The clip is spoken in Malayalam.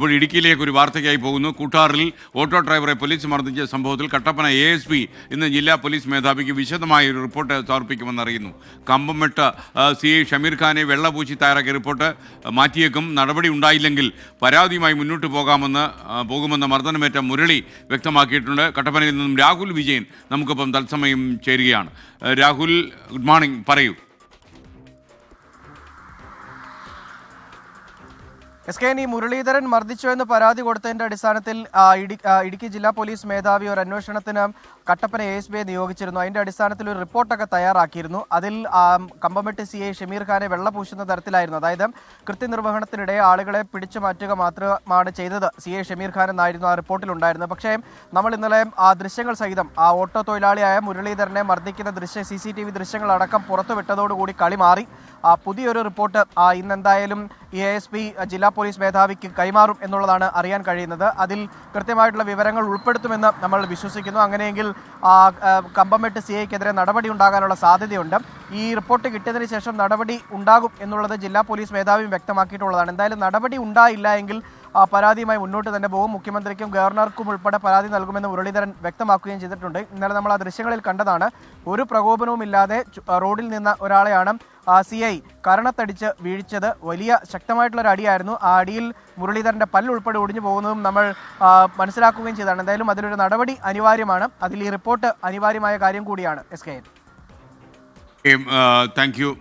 ഇപ്പോൾ ഇടുക്കിയിലേക്ക് ഒരു വാർത്തയ്ക്കായി പോകുന്നു. കൂട്ടാറിൽ ഓട്ടോ ഡ്രൈവറെ പോലീസ് മർദ്ദിച്ച സംഭവത്തിൽ കട്ടപ്പന എ എസ് പി ഇന്ന് ജില്ലാ പോലീസ് മേധാവിക്ക് വിശദമായ ഒരു റിപ്പോർട്ട് സമർപ്പിക്കുമെന്ന് അറിയുന്നു. സി ഐ ഷമീർ ഖാനെ വെള്ളപൂശി തയ്യാറാക്കിയ റിപ്പോർട്ട് മാറ്റിയേക്കും. നടപടി ഉണ്ടായില്ലെങ്കിൽ പരാതിയുമായി മുന്നോട്ട് പോകുമെന്ന പോകുമെന്ന് മർദ്ദനമേറ്റ മുരളി വ്യക്തമാക്കിയിട്ടുണ്ട്. കട്ടപ്പനയിൽ നിന്നും രാഹുൽ വിജയൻ നമുക്കൊപ്പം തത്സമയം ചേരുകയാണ്. Rahul good morning. പറയൂ. എസ് കെ എൻ ഈ മുരളീധരൻ മർദ്ദിച്ചു എന്ന് പരാതി കൊടുത്തതിന്റെ അടിസ്ഥാനത്തിൽ ഇടുക്കി ജില്ലാ പോലീസ് മേധാവി ഒരു അന്വേഷണത്തിന് കട്ടപ്പന എ എസ് ബിയെ നിയോഗിച്ചിരുന്നു. അതിന്റെ അടിസ്ഥാനത്തിൽ ഒരു റിപ്പോർട്ടൊക്കെ തയ്യാറാക്കിയിരുന്നു. അതിൽ കമ്പമെട്ടി സി ഐ ഷമീർ ഖാനെ വെള്ളപൂശുന്ന തരത്തിലായിരുന്നു. അതായത് കൃത്യനിർവഹണത്തിനിടെ ആളുകളെ പിടിച്ചു മാറ്റുക മാത്രമാണ് ചെയ്തത് സി ഐ ഷമീർ ഖാൻ എന്നായിരുന്നു ആ റിപ്പോർട്ടിൽ ഉണ്ടായിരുന്നത് പക്ഷേ നമ്മൾ ഇന്നലെ ആ ദൃശ്യങ്ങൾ സഹിതം ആ ഓട്ടോ തൊഴിലാളിയായ മുരളീധരനെ മർദ്ദിക്കുന്ന ദൃശ്യ സി സി ടി വി ദൃശ്യങ്ങളടക്കം പുറത്തുവിട്ടതോടുകൂടി കളി മാറി. പുതിയൊരു റിപ്പോർട്ട് ആ, എ എസ് പി ജില്ലാ പോലീസ് മേധാവിക്ക് കൈമാറും എന്നുള്ളതാണ് അറിയാൻ കഴിയുന്നത്. അതിൽ കൃത്യമായിട്ടുള്ള വിവരങ്ങൾ ഉൾപ്പെടുത്തുമെന്ന് നമ്മൾ വിശ്വസിക്കുന്നു. അങ്ങനെയെങ്കിൽ കമ്പമെട്ട് സി ഐക്കെതിരെ നടപടി ഉണ്ടാകാനുള്ള സാധ്യതയുണ്ട്. ഈ റിപ്പോർട്ട് കിട്ടിയതിന് ശേഷം നടപടി ഉണ്ടാകും എന്നുള്ളത് ജില്ലാ പോലീസ് മേധാവിയും വ്യക്തമാക്കിയിട്ടുള്ളതാണ്. എന്തായാലും നടപടി ഉണ്ടായില്ല എങ്കിൽ പരാതിയുമായി മുന്നോട്ട് തന്നെ പോകും. മുഖ്യമന്ത്രിക്കും ഗവർണർക്കും ഉൾപ്പെടെ പരാതി നൽകുമെന്ന് മുരളീധരൻ വ്യക്തമാക്കുകയും ചെയ്തിട്ടുണ്ട്. ഇന്നലെ നമ്മൾ ആ ദൃശ്യങ്ങളിൽ കണ്ടതാണ് ഒരു പ്രകോപനവും ഇല്ലാതെ റോഡിൽ നിന്ന ഒരാളെയാണ് സി ഐ കരണത്തടിച്ച് വീഴ്ചത് വലിയ ശക്തമായിട്ടുള്ള ഒരു അടിയായിരുന്നു. ആ അടിയിൽ മുരളീധരന്റെ പല്ലുൾപ്പെടെ ഒടിഞ്ഞു പോകുന്നതും നമ്മൾ മനസ്സിലാക്കുകയും ചെയ്തതാണ്. എന്തായാലും അതിലൊരു നടപടി അനിവാര്യമാണ്. അതിൽ ഈ റിപ്പോർട്ട് അനിവാര്യമായ കാര്യം കൂടിയാണ്. S K Uh, thank you.